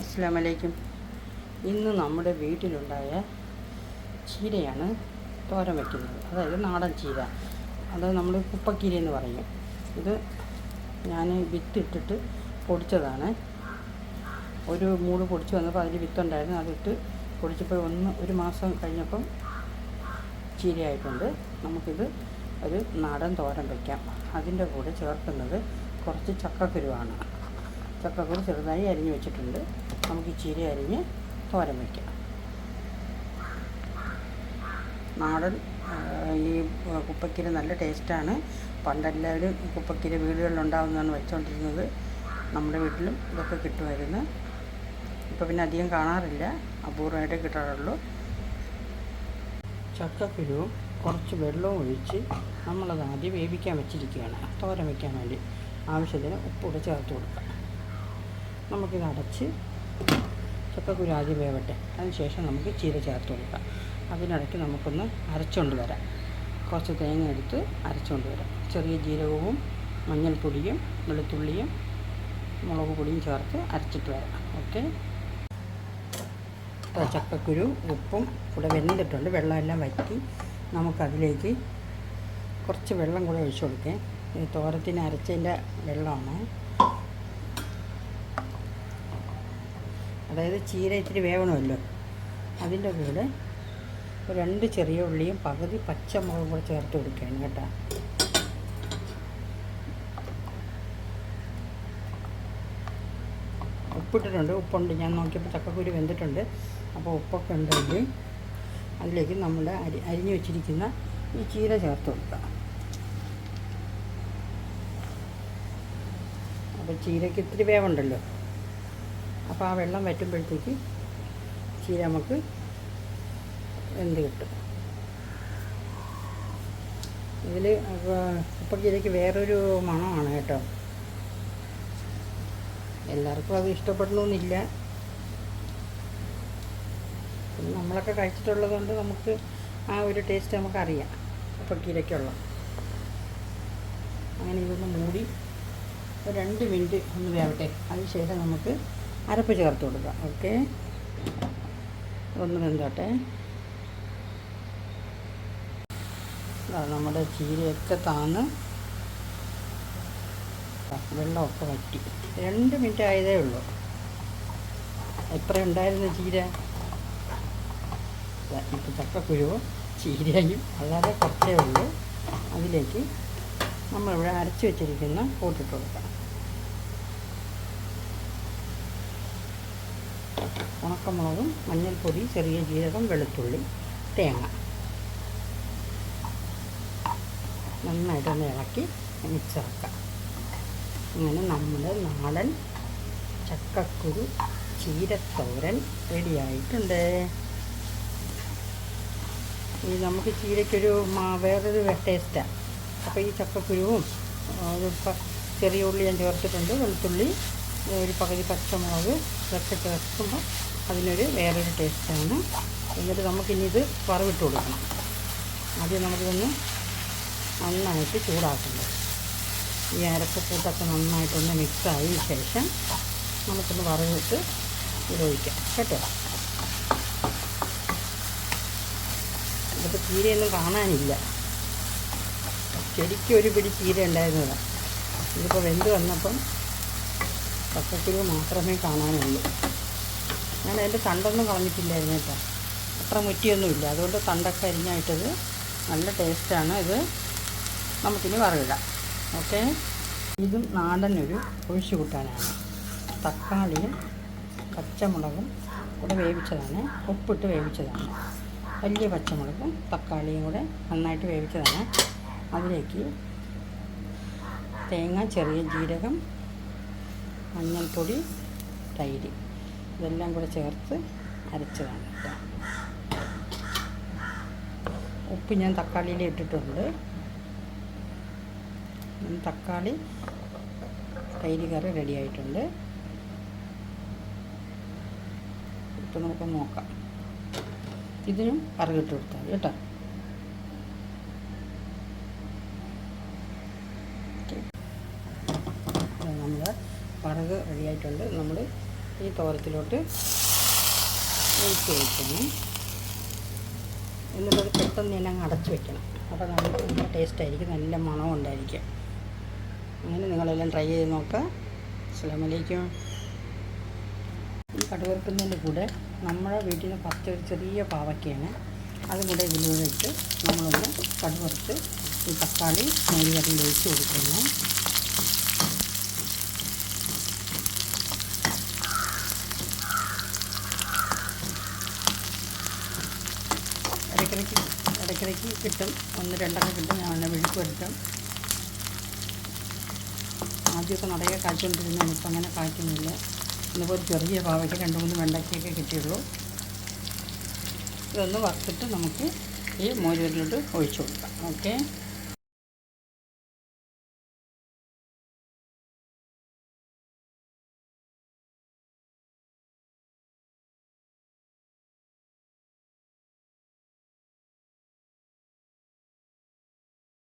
അസ്സാമലൈക്കും ഇന്ന് നമ്മുടെ വീട്ടിലുണ്ടായ ചീരയാണ് തോരൻ വയ്ക്കുന്നത് അതായത് നാടൻ ചീര. അത് നമ്മൾ കുപ്പക്കീര എന്ന് പറയും. ഇത് ഞാൻ വിത്തിട്ടിട്ട് പൊടിച്ചതാണ്. ഒരു മൂട് പൊടിച്ച് വന്നപ്പോൾ അതിൽ വിത്തുണ്ടായിരുന്നു. അതിട്ട് പൊടിച്ചപ്പോൾ ഒന്ന് ഒരു മാസം കഴിഞ്ഞപ്പം ചീരയായിട്ടുണ്ട്. നമുക്കിത് ഒരു നാടൻ തോരൻ വയ്ക്കാം അതിന്റെ കൂടെ ചേർക്കുന്നത് കുറച്ച് ചക്കക്കുരുവാണ്. ചക്കക്കുരു ചെറുതായി അരിഞ്ഞ് വെച്ചിട്ടുണ്ട്. നമുക്ക് ഈ ചീര അരിഞ്ഞ് തോരൻ വയ്ക്കാം നാടൻ ഈ കുപ്പക്കീര നല്ല ടേസ്റ്റാണ്. പണ്ടെല്ലാവരും കുപ്പക്കീര വീടുകളിലുണ്ടാവുന്നതാണ് വെച്ചുകൊണ്ടിരുന്നത് നമ്മുടെ വീട്ടിലും ഇതൊക്കെ കിട്ടുമായിരുന്നു. ഇപ്പോൾ പിന്നെ അധികം കാണാറില്ല. അപൂർവമായിട്ടേ കിട്ടാറുള്ളൂ. ചക്കക്കുരുവും കുറച്ച് വെള്ളവും ഒഴിച്ച് നമ്മളത് ആദ്യം വേവിക്കാൻ വെച്ചിരിക്കുകയാണ്. തോരൻ വയ്ക്കാൻ വേണ്ടി ആവശ്യത്തിന് ഉപ്പ് കൂടെ ചേർത്ത് കൊടുക്കാം. നമുക്കിത് അടച്ച് ചക്കക്കുരു ആദ്യം വേവട്ടെ അതിനുശേഷം നമുക്ക് ചീര ചേർത്ത് കൊടുക്കാം. അതിനിടയ്ക്ക് നമുക്കൊന്ന് അരച്ചുകൊണ്ട് വരാം. കുറച്ച് തേങ്ങ എടുത്ത് അരച്ചുകൊണ്ട് വരാം. ചെറിയ ജീരകവും മഞ്ഞൾപ്പൊടിയും വെളുത്തുള്ളിയും മുളക് പൊടിയും ചേർത്ത് അരച്ചിട്ട് വരാം. ഓക്കെ? ചക്കക്കുരു ഉപ്പും കൂടെ വെന്തിട്ടുണ്ട്. വെള്ളമെല്ലാം വറ്റി നമുക്കതിലേക്ക് കുറച്ച് വെള്ളം കൂടെ ഒഴിച്ചു കൊടുക്കേ. തോരത്തിന് അരച്ചതിന്റെ വെള്ളമാണ്. അതായത് ചീര ഇത്തിരി വേവണമല്ലോ. അതിന്റെ കൂടെ രണ്ട് ചെറിയ ഉള്ളിയും പകുതി പച്ചമുളകും കൂടെ ചേർത്ത് കൊടുക്കുകയാണ് കേട്ടോ. ഉപ്പിട്ടിട്ടുണ്ട്. ഉപ്പുണ്ട്. ഞാൻ നോക്കിയപ്പോൾ ചക്കക്കുരു വെന്തിട്ടുണ്ട്. അപ്പോൾ ഉപ്പൊക്കെ ഉണ്ടെങ്കിൽ അതിലേക്ക് നമ്മൾ അരി അരിഞ്ഞു വെച്ചിരിക്കുന്ന ഈ ചീര ചേർത്ത് കൊടുക്കുക അപ്പോൾ ചീരയ്ക്ക് ഇത്തിരി വേവുണ്ടല്ലോ. അപ്പോൾ ആ വെള്ളം വറ്റുമ്പോഴത്തേക്ക് ചീര നമുക്ക് എന്ത് കിട്ടും. ഇതിൽ ഇപ്പം ചീരയ്ക്ക് വേറൊരു മണമാണ് കേട്ടോ. എല്ലാവർക്കും അത് ഇഷ്ടപ്പെടണമെന്നില്ല നമ്മളൊക്കെ കഴിച്ചിട്ടുള്ളത് കൊണ്ട് നമുക്ക് ആ ഒരു ടേസ്റ്റ് നമുക്കറിയാം. ഉപ്പക്കീരയ്ക്കുള്ള അങ്ങനെ ഇതൊന്ന് മൂടി ഒരു രണ്ട് മിനിറ്റ് ഒന്ന് വേവട്ടെ. അതിന് ശേഷം നമുക്ക് അരപ്പ് ചേർത്ത് കൊടുക്കുക. ഓക്കെ ഒന്ന് വെന്തോട്ടെ. നമ്മുടെ ചീരയൊക്കെ താന്ന്. വെള്ളമൊക്കെ വറ്റി. രണ്ട് മിനിറ്റ് ആയതേ ഉള്ളൂ. എത്ര ഉണ്ടായിരുന്നു ചീര ഇപ്പം ഇപ്പോൾ ചക്കക്കുരുവും ചീരയും വളരെ കുറച്ചേ ഉള്ളൂ. അതിലേക്ക് നമ്മളിവിടെ അരച്ച് വെച്ചിരിക്കുന്ന കൂട്ടിട്ട് കൊടുക്കാം. ഉണക്കമുളകും മഞ്ഞൾപ്പൊടി ചെറിയ ജീരകം വെളുത്തുള്ളി തേങ്ങ. നന്നായിട്ടൊന്ന് ഇളക്കി മിച്ചിറക്കാം ഇങ്ങനെ നമ്മുടെ നാടൻ ചക്കക്കുരു ചീരത്തോരൻ റെഡിയായിട്ടുണ്ട് ഈ നമുക്ക് ചീരയ്ക്കൊരു വേറൊരു ടേസ്റ്റാണ് അപ്പോൾ ഈ ചക്കക്കുരുവും ചെറിയ ഉള്ളി ഞാൻ ചേർത്തിട്ടുണ്ട് വെളുത്തുള്ളി ഒരു പകുതി പച്ചമുളക് ഇതൊക്കെ ചേർക്കുമ്പോൾ അതിനൊരു വേറൊരു ടേസ്റ്റാണ്. എന്നിട്ട് നമുക്കിനി ഇത് വറവിട്ട് കൊടുക്കണം. ആദ്യം നമുക്കിതൊന്ന് നന്നായിട്ട് ചൂടാക്കണം ഈ അരക്കൂട്ടൊക്കെ നന്നായിട്ടൊന്ന് മിക്സായ ശേഷം നമുക്കൊന്ന് വറവിട്ട് ഉപയോഗിക്കാം കേട്ടോ? ഇതിപ്പോൾ ചീരയൊന്നും കാണാനില്ല. ശരിക്കും ഒരു പിടി ചീര ഉണ്ടായിരുന്നതാണ് ഇതിപ്പോൾ വെന്ത് വന്നപ്പം പച്ചക്കുരു മാത്രമേ കാണാനുള്ളൂ. ഞാൻ അതിന്റെ തണ്ടൊന്നും കളഞ്ഞിട്ടില്ലായിരുന്നു കേട്ടോ. അത്ര മുറ്റിയൊന്നുമില്ല. അതുകൊണ്ട് തണ്ടൊക്കെ അരിഞ്ഞായിട്ടത് നല്ല ടേസ്റ്റാണ്. ഇത് നമുക്കിനി വറവിടാം. ഓക്കെ? ഇതും നാടനൊരു ഒഴിച്ചു കൂട്ടാനാണ്. തക്കാളിയും പച്ചമുളകും കൂടെ വേവിച്ചതാണ്. ഉപ്പിട്ട് വേവിച്ചതാണ്. വലിയ പച്ചമുളകും തക്കാളിയും കൂടെ നന്നായിട്ട് വേവിച്ചതാണ്. അതിലേക്ക് തേങ്ങ ചെറിയ ജീരകം മഞ്ഞൾപ്പൊടി തൈര് ഇതെല്ലാം കൂടെ ചേർത്ത് അരച്ചതാണ് ഉപ്പ് ഞാൻ തക്കാളിയിൽ ഇട്ടിട്ടുണ്ട്. തക്കാളി തൈര് കറി റെഡി ആയിട്ടുണ്ട്. ഇപ്പം നമുക്ക് നോക്കാം. ഇതിനും കറി ഇട്ട് കൊടുത്താൽ കേട്ടോ നമ്മൾ വറക് റെഡിയായിട്ടുണ്ട്. നമ്മൾ ഈ തോരത്തിലോട്ട് ഒഴിച്ച് വയ്ക്കണം എന്നിട്ടത് പെട്ടെന്ന് തന്നെ അങ്ങ് അടച്ച് വെക്കണം. അപ്പോൾ നമുക്ക് നല്ല ടേസ്റ്റ് ആയിരിക്കും. നല്ല മണവും ഉണ്ടായിരിക്കും. അങ്ങനെ നിങ്ങളെല്ലാം ട്രൈ ചെയ്ത് നോക്കുക അസ്സാം വലൈക്കും ഈ കടുവറുക്കുന്നതിന്റെ കൂടെ നമ്മുടെ വീട്ടിൽ നിന്ന് പത്ത് ചെറിയ പാവയ്ക്കാണ് അതുകൂടെ ഇതിലൂടെ ഇട്ട് നമ്മളൊന്ന് കടുവറുത്ത് ഈ തക്കാളി മോരുകറിയിൽ ഒഴിച്ച് കൊടുക്കണം ഇടയ്ക്കിടയ്ക്ക് ഇടയ്ക്കിടയ്ക്ക് കിട്ടും. ഒന്ന് രണ്ടെണ്ണം കിട്ടും. ഞാൻ വിഴുപ്പ് എടുക്കും ആദ്യമൊക്കെ നിറയെ കാച്ചുകൊണ്ടിരുന്ന ഇപ്പം അങ്ങനെ കായ്ക്കുന്നില്ല. ഇന്നിപ്പോൾ ചെറിയ പാവയ്ക്ക് രണ്ട് മൂന്ന് വെണ്ടയ്ക്കൊക്കെ കിട്ടിയുള്ളൂ. ഇതൊന്ന് വറുത്തിട്ട് നമുക്ക് ഈ മോരൂരിലോട്ട് ഒഴിച്ചു കൊടുക്കാം. ഓക്കെ?